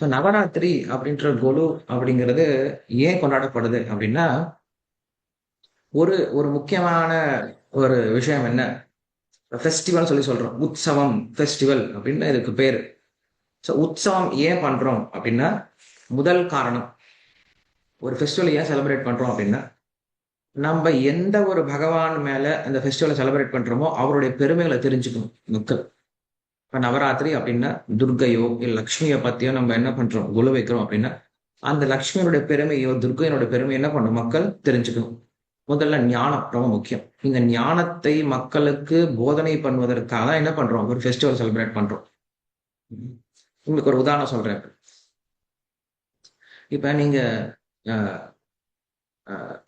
So Navaratri அப்படின்ற கொலு அப்படிங்கிறது ஏன் கொண்டாடப்படுது அப்படின்னா ஒரு ஒரு முக்கியமான ஒரு விஷயம் என்ன? ஃபெஸ்டிவல் சொல்லி சொல்றோம். உற்சவம் ஃபெஸ்டிவல் அப்படின்னு இதுக்கு பேரு. ஸோ உற்சவம் ஏன் பண்றோம் அப்படின்னா முதல் காரணம் ஒரு ஃபெஸ்டிவல் ஏன் செலிப்ரேட் பண்றோம் அப்படின்னா நம்ம எந்த ஒரு பகவான் மேல அந்த ஃபெஸ்டிவலை செலிப்ரேட் பண்றோமோ அவருடைய பெருமைகளை தெரிஞ்சுக்கணும் மக்கள். நவராத்திரி அப்படின்னா துர்கையோ இல்லை லக்ஷ்மியை பத்தியோ நம்ம என்ன பண்றோம்? குல வைக்கிறோம் அப்படின்னா அந்த லக்ஷ்மியோட பெருமையோ துர்கையனோட பெருமையோ என்ன பண்ணும்? மக்கள் தெரிஞ்சுக்கணும். முதல்ல ஞானம் ரொம்ப முக்கியம். இந்த ஞானத்தை மக்களுக்கு போதனை பண்ணுவதற்காக என்ன பண்றோம்? ஒரு ஃபெஸ்டிவல் செலிப்ரேட் பண்றோம். உங்களுக்கு ஒரு உதாரணம் சொல்றேன். இப்ப நீங்க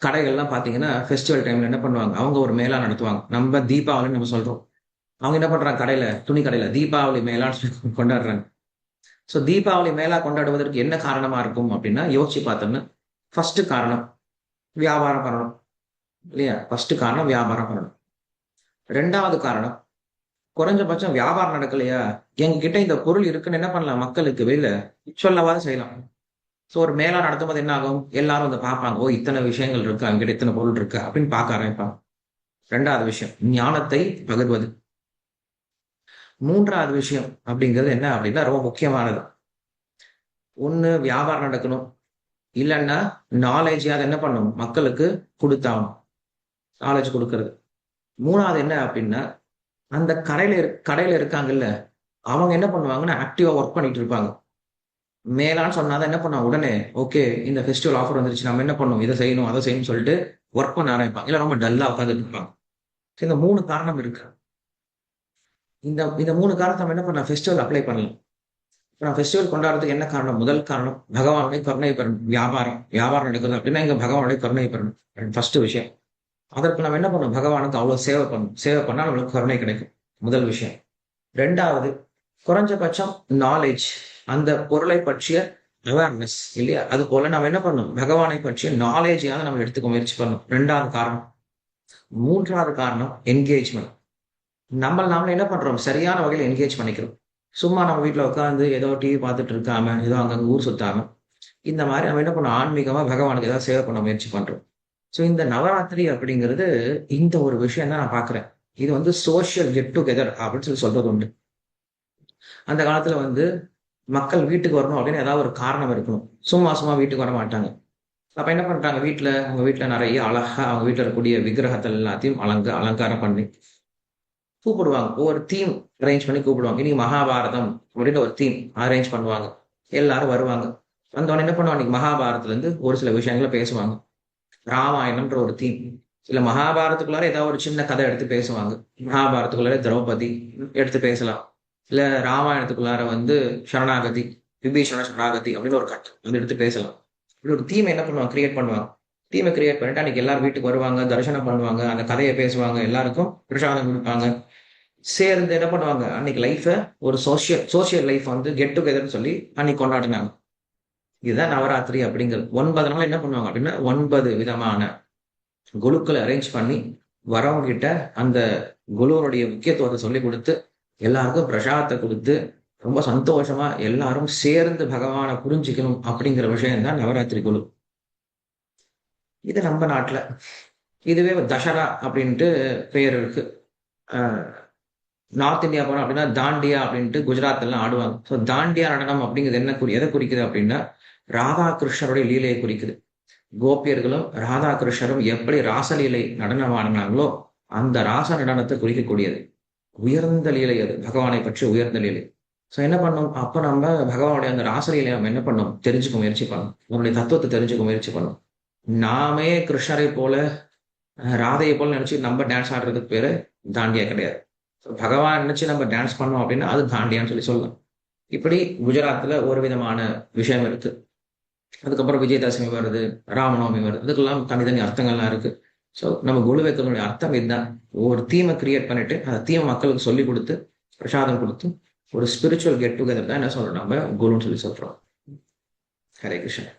கடைகள்லாம் பார்த்தீங்கன்னா ஃபெஸ்டிவல் டைம்ல என்ன பண்ணுவாங்க? அவங்க ஒரு மேலா நடத்துவாங்க. நம்ம தீபாவளின்னு நம்ம சொல்றோம். அவங்க என்ன பண்றாங்க? கடையில துணி கடையில தீபாவளி மேலான்னு கொண்டாடுறாங்க. ஸோ தீபாவளி மேலா கொண்டாடுவதற்கு என்ன காரணமா இருக்கும் அப்படின்னா யோசிச்சு பார்த்தோம்னா ஃபர்ஸ்ட் காரணம் வியாபாரம் பண்ணணும். இல்லையா? ஃபர்ஸ்ட் காரணம் வியாபாரம் பண்ணணும். ரெண்டாவது காரணம் குறைஞ்சபட்சம் வியாபாரம் நடக்கலையா? எங்ககிட்ட இந்த பொருள் இருக்குன்னு என்ன பண்ணலாம்? மக்களுக்கு வெளியில சொல்லவாது செய்யலாம். ஸோ ஒரு மேலா நடத்தும் போது என்ன ஆகும்? எல்லாரும் வந்து பார்ப்பாங்க ஓ இத்தனை விஷயங்கள் இருக்கு? அவங்ககிட்ட இத்தனை பொருள் இருக்கு? அப்படின்னு பார்க்க ஆரம்பிப்பாங்க. ரெண்டாவது விஷயம் ஞானத்தை பகிர்வது. மூன்றாவது விஷயம் அப்படிங்கிறது என்ன அப்படின்னா ரொம்ப முக்கியமானது. ஒன்று வியாபாரம் நடக்கணும். இல்லைன்னா நாலேஜையாவது அதை என்ன பண்ணணும்? மக்களுக்கு கொடுத்தாகணும். நாலேஜ் கொடுக்கறது. மூணாவது என்ன அப்படின்னா அந்த கடையில கடையில் இருக்காங்கல்ல அவங்க என்ன பண்ணுவாங்கன்னா ஆக்டிவாக ஒர்க் பண்ணிட்டு இருப்பாங்க. மேலான்னு சொன்னாதான் என்ன பண்ணுவாங்க? உடனே ஓகே இந்த ஃபெஸ்டிவல் ஆஃபர் வந்துருச்சு. நம்ம என்ன பண்ணுவோம் இதை செய்யணும் அதை செய்யணும்னு சொல்லிட்டு ஒர்க் பண்ண ஆரம்பிப்பாங்க. இல்லை ரொம்ப டல்லாக உட்காந்துட்டு இருப்பாங்க. இந்த மூணு காரணம் இருக்கு? இந்த இந்த மூணு காரணத்தை நம்ம என்ன பண்ணலாம்? ஃபெஸ்டிவல் அப்ளை பண்ணலாம். இப்போ நான் ஃபெஸ்டிவல் கொண்டாடுறதுக்கு என்ன காரணம்? முதல் காரணம் பகவானுடைய கருணை பெறணும். வியாபாரம் வியாபாரம் நடக்குது அப்படின்னா இங்கே பகவானுடைய கருணை பெறணும். ஃபர்ஸ்ட் விஷயம். அதற்கு நம்ம என்ன பண்ணணும்? பகவானுக்கு அவ்வளோ சேவை பண்ணணும் சேவை பண்ணால் நம்மளுக்கு கருணை கிடைக்கும். முதல் விஷயம். ரெண்டாவது குறைஞ்சபட்சம் நாலேஜ் அந்த பொருளை பற்றிய அவேர்னஸ் இல்லையா? அது போல நம்ம என்ன பண்ணணும்? பகவானை பற்றிய நாலேஜையாவது நம்ம எடுத்துக்க முயற்சி பண்ணணும். ரெண்டாவது காரணம். மூன்றாவது காரணம் என்கேஜ்மெண்ட் நம்ம நாமளே என்ன பண்றோம்? சரியான வகையில் என்கேஜ் பண்ணிக்கிறோம். சும்மா நம்ம வீட்டில் உட்காந்து ஏதோ டிவி பார்த்துட்டு இருக்காம ஏதோ அங்கங்க ஊர் சுத்தாம இந்த மாதிரி நம்ம என்ன பண்ணோம்? ஆன்மீகமா பகவானுக்கு ஏதாவது சேவை பண்ண முயற்சி பண்றோம். ஸோ இந்த நவராத்திரி அப்படிங்கிறது இந்த ஒரு விஷயம் தான் நான் பாக்குறேன் இது வந்து சோஷியல் கெட் டுகெதர் அப்படின்னு சொல்லி சொல்றது உண்டு. அந்த காலத்துல வந்து மக்கள் வீட்டுக்கு வரணும் அப்படின்னு ஏதாவது ஒரு காரணம் இருக்கணும். சும்மா சும்மா வீட்டுக்கு வர மாட்டாங்க. அப்ப என்ன பண்றாங்க வீட்டுல அவங்க வீட்டுல நிறைய அழகா அவங்க வீட்டுல இருக்கக்கூடிய விக்கிரகத்தை எல்லாத்தையும் அலங்க அலங்காரம் பண்ணி கூப்பிடுவாங்க. ஒவ்வொரு தீம் அரேஞ்ச் பண்ணி கூப்பிடுவாங்க. இன்னைக்கு மகாபாரதம் அப்படின்னு ஒரு தீம் அரேஞ்ச் பண்ணுவாங்க. எல்லாரும் வருவாங்க. வந்தவொடனே என்ன பண்ணுவாங்க? இன்னைக்கு மகாபாரதத்துல இருந்து ஒரு சில விஷயங்களை பேசுவாங்க. ராமாயணம்ன்ற ஒரு தீம் இல்ல மகாபாரத்துக்குள்ளார ஏதாவது ஒரு சின்ன கதை எடுத்து பேசுவாங்க. மகாபாரத்துக்குள்ளார திரௌபதி எடுத்து பேசலாம். இல்ல ராமாயணத்துக்குள்ளார வந்து சரணாகதி விபீஷண சரணாகதி அப்படின்னு ஒரு கட் வந்து எடுத்து பேசலாம். இப்படி ஒரு தீமை என்ன பண்ணுவாங்க? கிரியேட் பண்ணுவாங்க. தீமை கிரியேட் பண்ணிட்டு அன்னைக்கு எல்லாரும் வீட்டுக்கு வருவாங்க தரிசனம் பண்ணுவாங்க அந்த கதையை பேசுவாங்க எல்லாருக்கும் பிரசாதம் கொடுப்பாங்க. சேர்ந்து என்ன பண்ணுவாங்க? அன்னைக்கு லைஃபை ஒரு சோசியல் சோசியல் லைஃப் வந்து கெட் டுகெதர்னு சொல்லி அன்னைக்கு கொண்டாடினாங்க. இதுதான் நவராத்திரி அப்படிங்கிறது. ஒன்பது நாள் என்ன பண்ணுவாங்க அப்படின்னா ஒன்பது விதமான குழுக்களை அரேஞ்ச் பண்ணி வரவங்கிட்ட அந்த குழுவனுடைய முக்கியத்துவத்தை சொல்லி கொடுத்து எல்லாருக்கும் பிரசாதத்தை கொடுத்து ரொம்ப சந்தோஷமா எல்லாரும் சேர்ந்து பகவானை புரிஞ்சுக்கணும் அப்படிங்கிற விஷயம் தான் நவராத்திரி குழு. இது நம்ம நாட்டில். இதுவே தசரா அப்படின்ட்டு பெயர் இருக்கு. நார்த் இந்தியா போனோம் அப்படின்னா தாண்டியா அப்படின்ட்டு குஜராத் எல்லாம் ஆடுவாங்க. ஸோ தாண்டியா நடனம் அப்படிங்கிறது என்ன குறி எதை குறிக்குது அப்படின்னா ராதா கிருஷ்ணருடைய லீலையை குறிக்குது. கோபியர்களும் ராதா கிருஷ்ணரும் எப்படி ராசலீலை நடனம் ஆடினாங்களோ அந்த ராச நடனத்தை குறிக்கக்கூடியது. உயர்ந்த லீலை அது பகவானை பற்றி உயர்ந்த லீலை. ஸோ என்ன பண்ணோம்? அப்போ நம்ம பகவானுடைய அந்த ராசலீலை நம்ம என்ன பண்ணோம்? தெரிஞ்சுக்க முயற்சி பண்ணோம். நம்மளுடைய தத்துவத்தை தெரிஞ்சுக்க முயற்சி பண்ணோம். நாமே கிருஷ்ணரை போல ராதையை போல நினைச்சு நம்ம டான்ஸ் ஆடுறதுக்கு பேரு தாண்டியா கிடையாது. ஸோ பகவான் நினைச்சு நம்ம டான்ஸ் பண்ணோம் அப்படின்னா அது தாண்டியான்னு சொல்லி சொல்லலாம். இப்படி குஜராத்தில் ஒரு விதமான விஷயம் இருக்கு. அதுக்கப்புறம் விஜயதசமி வருது ராமநவமி வருது. இதுக்கெல்லாம் தனித்தனி அர்த்தங்கள்லாம் இருக்கு. ஸோ நம்ம குழு வைக்கிறதுடைய அர்த்தம் இதுதான். ஒரு தீமை கிரியேட் பண்ணிட்டு அந்த தீமை மக்களுக்கு சொல்லி கொடுத்து பிரசாதம் கொடுத்து ஒரு ஸ்பிரிச்சுவல் கெட் டுகெதர் தான் என்ன சொல்றோம் நம்ம? குருன்னு சொல்லி சொல்றோம். ஹரே கிருஷ்ணன்